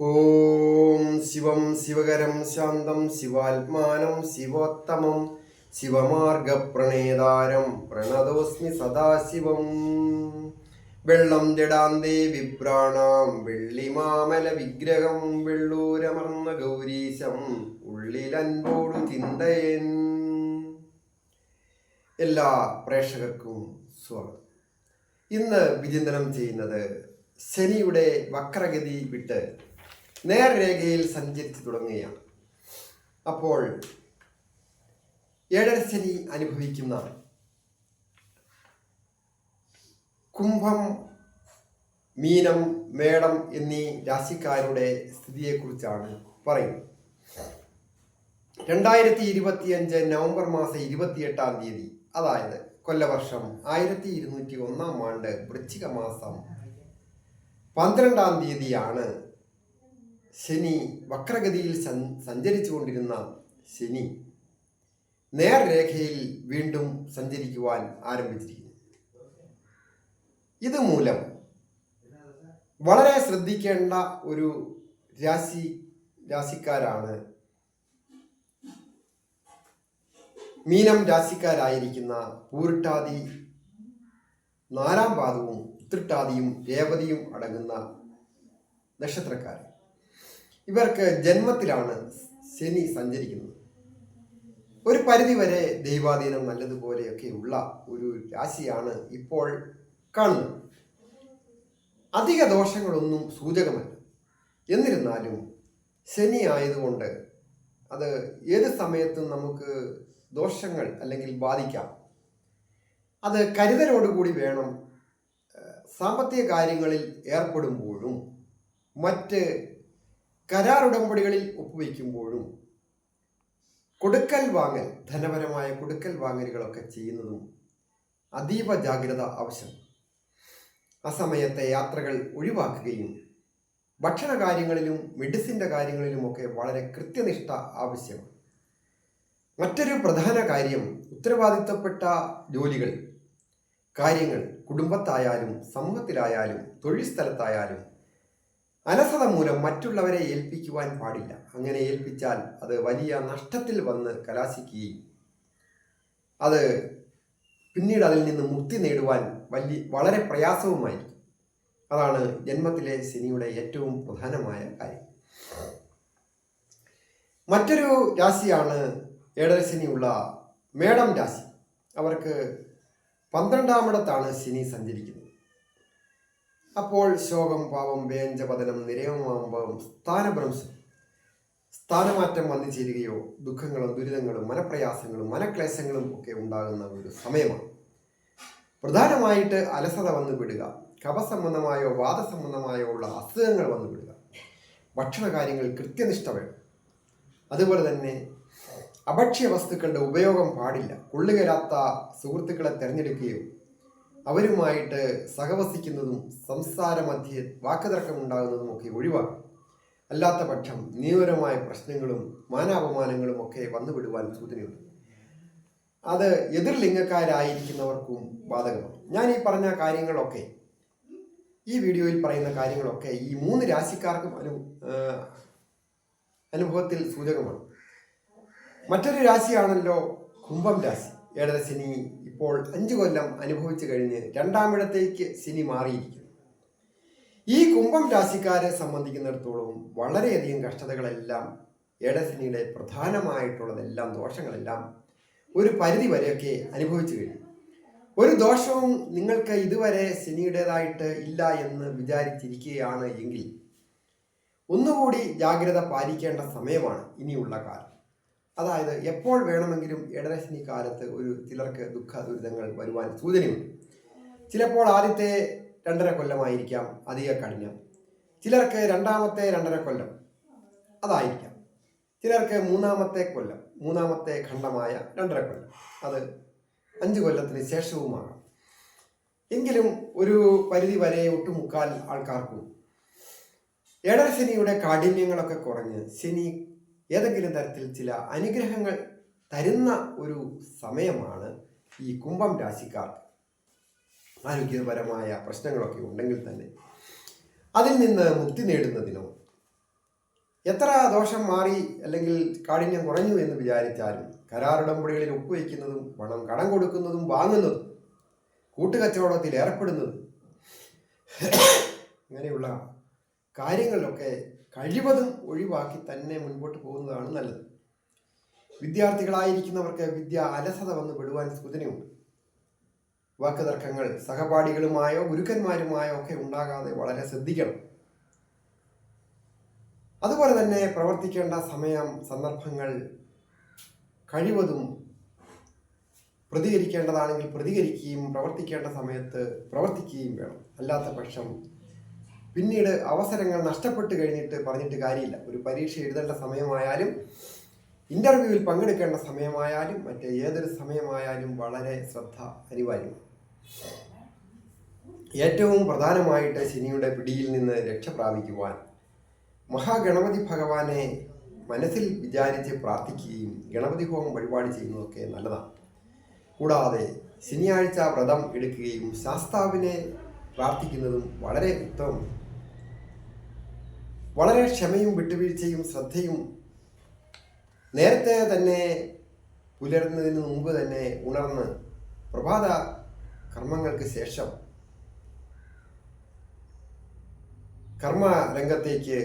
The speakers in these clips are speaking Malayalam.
ഓം ശിവം ശിവകരം ശാന്തം ശിവാത്മാനം ശിവോത്തമം ശിവമാർഗപ്രണേതാരം പ്രണതോസ്മി സദാശിവം. വെള്ളം ജടാന്തേ വിപ്രാണാം വെള്ളിമാമല വിഗ്രഹം വെള്ളൂരമർന്ന ഗൗരീശം ഉള്ളിലൻപോടു ചിന്തയൻ. എല്ലാ പ്രേക്ഷകർക്കും സ്വാഗതം. ഇന്ന് വിചിന്തനം ചെയ്യുന്നത് ശനിയുടെ വക്രഗതി വിട്ട് നേർരേഖയിൽ സഞ്ചരിച്ചു തുടങ്ങുകയാണ്. അപ്പോൾ ഏഴര അനുഭവിക്കുന്ന കുംഭം മീനം മേടം എന്നീ രാശിക്കാരുടെ സ്ഥിതിയെക്കുറിച്ചാണ് പറയുന്നത്. രണ്ടായിരത്തി ഇരുപത്തിയഞ്ച് നവംബർ മാസം ഇരുപത്തിയെട്ടാം തീയതി അതായത് കൊല്ലവർഷം ആയിരത്തി ഇരുന്നൂറ്റി ഒന്നാം ആണ്ട് വൃശ്ചിക മാസം പന്ത്രണ്ടാം തീയതിയാണ് ശനി വക്രഗതിയിൽ സഞ്ചരിച്ചു കൊണ്ടിരുന്ന ശനി നേർരേഖയിൽ വീണ്ടും സഞ്ചരിക്കുവാൻ ആരംഭിച്ചിരിക്കുന്നു. ഇതുമൂലം വളരെ ശ്രദ്ധിക്കേണ്ട ഒരു രാശി രാശിക്കാരാണ് മീനം രാശിക്കാരായിരിക്കുന്ന പൂരിട്ടാതി നാലാം പാദവും ഉത്രട്ടാതിയും രേവതിയും അടങ്ങുന്ന നക്ഷത്രക്കാർ ഇവർക്ക് ജന്മത്തിലാണ് ശനി സഞ്ചരിക്കുന്നത്. ഒരു പരിധിവരെ ദൈവാധീനം നല്ലതുപോലെയൊക്കെ ഉള്ള ഒരു രാശിയാണ് ഇപ്പോൾ കാണുന്നത്. അധിക ദോഷങ്ങളൊന്നും സൂചകമല്ല. എന്നിരുന്നാലും ശനി ആയതുകൊണ്ട് അത് ഏത് സമയത്തും നമുക്ക് ദോഷങ്ങൾ അല്ലെങ്കിൽ ബാധിക്കാം. അത് കരുതലോടുകൂടി വേണം സാമ്പത്തിക കാര്യങ്ങളിൽ ഏർപ്പെടുമ്പോഴും മറ്റ് കരാർ ഉടമ്പടികളിൽ ഒപ്പുവയ്ക്കുമ്പോഴും കൊടുക്കൽ വാങ്ങൽ ധനപരമായ കൊടുക്കൽ വാങ്ങലുകളൊക്കെ ചെയ്യുന്നതും അതീവ ജാഗ്രത ആവശ്യം. സമയത്തെ യാത്രകൾ ഒഴിവാക്കുകയും ഭക്ഷണ കാര്യങ്ങളിലും മെഡിസിന്റെ കാര്യങ്ങളിലുമൊക്കെ വളരെ കൃത്യനിഷ്ഠ ആവശ്യം. മറ്റൊരു പ്രധാന കാര്യം ഉത്തരവാദിത്തപ്പെട്ട ജോലികൾ. കാര്യങ്ങൾ കുടുംബത്തായാലും സമൂഹത്തിലായാലും തൊഴിൽ സ്ഥലത്തായാലും അലസത മൂലം മറ്റുള്ളവരെ ഏൽപ്പിക്കുവാൻ പാടില്ല. അങ്ങനെ ഏൽപ്പിച്ചാൽ അത് വലിയ നഷ്ടത്തിൽ വന്ന് കലാശിക്കുകയും അത് പിന്നീട് അതിൽ നിന്ന് മുക്തി നേടുവാൻ വലിയ വളരെ പ്രയാസവുമായിരിക്കും. അതാണ് ജന്മത്തിലെ ശനിയുടെ ഏറ്റവും പ്രധാനമായ കാര്യം. മറ്റൊരു രാശിയാണ് ഏഴര ശനിയുള്ള മേടം രാശി. അവർക്ക് പന്ത്രണ്ടാമിടത്താണ് ശനി സഞ്ചരിക്കുന്നത്. അപ്പോൾ ശോകം പാപം വേഞ്ചപതനം നിരയമാകുമ്പം സ്ഥാനഭ്രംശം സ്ഥാനമാറ്റം വന്നു ചേരുകയോ ദുഃഖങ്ങളും ദുരിതങ്ങളും മനപ്രയാസങ്ങളും മനക്ലേശങ്ങളും ഒക്കെ ഉണ്ടാകുന്ന ഒരു സമയമാണ്. പ്രധാനമായിട്ട് അലസത വന്നു വിടുക കഫസംബന്ധമായോ വാദസംബന്ധമായോ ഉള്ള അസുഖങ്ങൾ വന്നു വിടുക. ഭക്ഷണ കാര്യങ്ങൾ കൃത്യനിഷ്ഠ വേണം. അതുപോലെ തന്നെ അഭക്ഷ്യ വസ്തുക്കളുടെ ഉപയോഗം പാടില്ല. കൊള്ളുകരാത്ത സുഹൃത്തുക്കളെ തിരഞ്ഞെടുക്കുകയോ അവരുമായിട്ട് സഹവസിക്കുന്നതും സംസാരമധ്യേ വാക്കുതർക്കമുണ്ടാകുന്നതും ഒക്കെ ഒഴിവാക്കും. അല്ലാത്ത പക്ഷം നിയമപരമായ പ്രശ്നങ്ങളും മാനാപമാനങ്ങളും ഒക്കെ വന്നുവിടുവാൻ സൂചനയുണ്ട്. അത് എതിർ ലിംഗക്കാരായിരിക്കുന്നവർക്കും ബാധകമാണ്. ഞാൻ ഈ പറഞ്ഞ കാര്യങ്ങളൊക്കെ ഈ വീഡിയോയിൽ പറയുന്ന കാര്യങ്ങളൊക്കെ ഈ മൂന്ന് രാശിക്കാർക്കും അനു അനുഭവത്തിൽ സൂചകമാണ്. മറ്റൊരു രാശിയാണല്ലോ കുംഭം രാശി. ഏഴര സിനി ഇപ്പോൾ അഞ്ചു കൊല്ലം അനുഭവിച്ചു കഴിഞ്ഞ് രണ്ടാമിടത്തേക്ക് സിനി മാറിയിരിക്കുന്നു. ഈ കുംഭം രാശിക്കാരെ സംബന്ധിക്കുന്നിടത്തോളം വളരെയധികം കഷ്ടതകളെല്ലാം ഏടശനിയുടെ പ്രധാനമായിട്ടുള്ളതെല്ലാം ദോഷങ്ങളെല്ലാം ഒരു പരിധി വരെയൊക്കെ അനുഭവിച്ചു കഴിഞ്ഞു. ഒരു ദോഷവും നിങ്ങൾക്ക് ഇതുവരെ ശനിയുടേതായിട്ട് ഇല്ല എന്ന് വിചാരിച്ചിരിക്കുകയാണ് എങ്കിൽ ഒന്നുകൂടി ജാഗ്രത പാലിക്കേണ്ട സമയമാണ് ഇനിയുള്ള കാലം. അതായത് എപ്പോൾ വേണമെങ്കിലും ഇടരശനി കാലത്ത് ഒരു ചിലർക്ക് ദുഃഖ ദുരിതങ്ങൾ വരുവാൻ സൂചനയുണ്ട്. ചിലപ്പോൾ ആദ്യത്തെ രണ്ടര കൊല്ലമായിരിക്കാം അധിക കഠിനം. ചിലർക്ക് രണ്ടാമത്തെ രണ്ടര കൊല്ലം അതായിരിക്കാം. ചിലർക്ക് മൂന്നാമത്തെ കൊല്ലം മൂന്നാമത്തെ ഖണ്ഡമായ രണ്ടര കൊല്ലം. അത് അഞ്ച് കൊല്ലത്തിന് ശേഷവുമാകാം. എങ്കിലും ഒരു പരിധി വരെ ഒട്ടുമുക്കാൽ ആൾക്കാർക്കും ഏഴര ശനിയുടെ കാഠിന്യങ്ങളൊക്കെ കുറഞ്ഞ് ശനി ഏതെങ്കിലും തരത്തിൽ ചില അനുഗ്രഹങ്ങൾ തരുന്ന ഒരു സമയമാണ് ഈ കുംഭം രാശിക്കാർ ആരോഗ്യപരമായ പ്രശ്നങ്ങളൊക്കെ ഉണ്ടെങ്കിൽ തന്നെ അതിൽ നിന്ന് മുക്തി നേടുന്നതിനോ എത്ര ദോഷം മാറി അല്ലെങ്കിൽ കാഠിന്യം കുറഞ്ഞു എന്ന് വിചാരിച്ചാലും കരാറുടമ്പടികളിൽ ഒപ്പുവയ്ക്കുന്നതും പണം കടം കൊടുക്കുന്നതും വാങ്ങുന്നതും കൂട്ടുകച്ചവടത്തിൽ ഏർപ്പെടുന്നതും ഇങ്ങനെയുള്ള കാര്യങ്ങളിലൊക്കെ കഴിവതും ഒഴിവാക്കി തന്നെ മുൻപോട്ട് പോകുന്നതാണ് നല്ലത്. വിദ്യാർത്ഥികളായിരിക്കുന്നവർക്ക് വിദ്യ അലസത വന്ന് പെടുവാൻ സൂചനയുണ്ട്. വാക്കുതർക്കങ്ങൾ സഹപാഠികളുമായോ ഗുരുക്കന്മാരുമായോ ഒക്കെ ഉണ്ടാകാതെ വളരെ ശ്രദ്ധിക്കണം. അതുപോലെ തന്നെ പ്രവർത്തിക്കേണ്ട സമയം സന്ദർഭങ്ങൾ കഴിവതും പ്രതികരിക്കേണ്ടതാണെങ്കിൽ പ്രതികരിക്കുകയും പ്രവർത്തിക്കേണ്ട സമയത്ത് പ്രവർത്തിക്കുകയും വേണം. അല്ലാത്ത പക്ഷം പിന്നീട് അവസരങ്ങൾ നഷ്ടപ്പെട്ട് കഴിഞ്ഞിട്ട് പറഞ്ഞിട്ട് കാര്യമില്ല. ഒരു പരീക്ഷ എഴുതേണ്ട സമയമായാലും ഇന്റർവ്യൂവിൽ പങ്കെടുക്കേണ്ട സമയമായാലും മറ്റേ ഏതൊരു സമയമായാലും വളരെ ശ്രദ്ധ അനിവാര്യമാണ് ഏറ്റവും പ്രധാനമായിട്ട് ശനിയുടെ പിടിയിൽ നിന്ന് രക്ഷ പ്രാപിക്കുവാൻ മഹാഗണപതി ഭഗവാനെ മനസ്സിൽ വിചാരിച്ച് പ്രാർത്ഥിക്കുകയും ഗണപതി ഹോമം വഴിപാട് ചെയ്യുന്നതൊക്കെ നല്ലതാണ്. കൂടാതെ ശനിയാഴ്ച വ്രതം എടുക്കുകയും ശാസ്താവിനെ പ്രാർത്ഥിക്കുന്നതും വളരെ ഉത്തമം വളരെ ക്ഷമയും വിട്ടുവീഴ്ചയും ശ്രദ്ധയും നേരത്തെ തന്നെ പുലരുന്നതിന് മുമ്പ് തന്നെ ഉണർന്ന് പ്രഭാത കർമ്മങ്ങൾക്ക് ശേഷം കർമ്മ രംഗത്തേക്ക്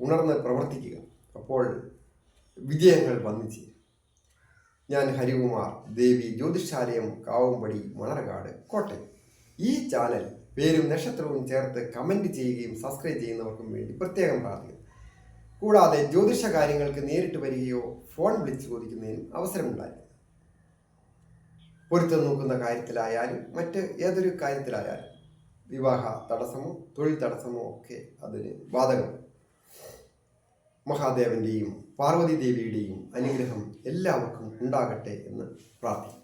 ഉണർന്ന് പ്രവർത്തിക്കുക. അപ്പോൾ വിജയങ്ങൾ വന്നു ചേരും. ഞാൻ ഹരികുമാർ ദേവി ജ്യോതിഷാലയം കാവുംപടി മണർകാട് കോട്ടയം. ഈ ചാനൽ പേരും നക്ഷത്രവും ചേർത്ത് കമന്റ് ചെയ്യുകയും സബ്സ്ക്രൈബ് ചെയ്യുന്നവർക്കും വേണ്ടി പ്രത്യേകം പ്രാർത്ഥിക്കുന്നു. കൂടാതെ ജ്യോതിഷ കാര്യങ്ങൾക്ക് നേരിട്ട് വരികയോ ഫോൺ വിളിച്ച് ചോദിക്കുന്നതിനും അവസരമുണ്ടായിരുന്നു പൊരുത്തം നോക്കുന്ന കാര്യത്തിലായാലും മറ്റ് ഏതൊരു കാര്യത്തിലായാലും വിവാഹ തടസ്സമോ തൊഴിൽ തടസ്സമോ ഒക്കെ അതിന് ബാധകം. മഹാദേവന്റെയും പാർവതി ദേവിയുടെയും അനുഗ്രഹം എല്ലാവർക്കും ഉണ്ടാകട്ടെ എന്ന് പ്രാർത്ഥിക്കുന്നു.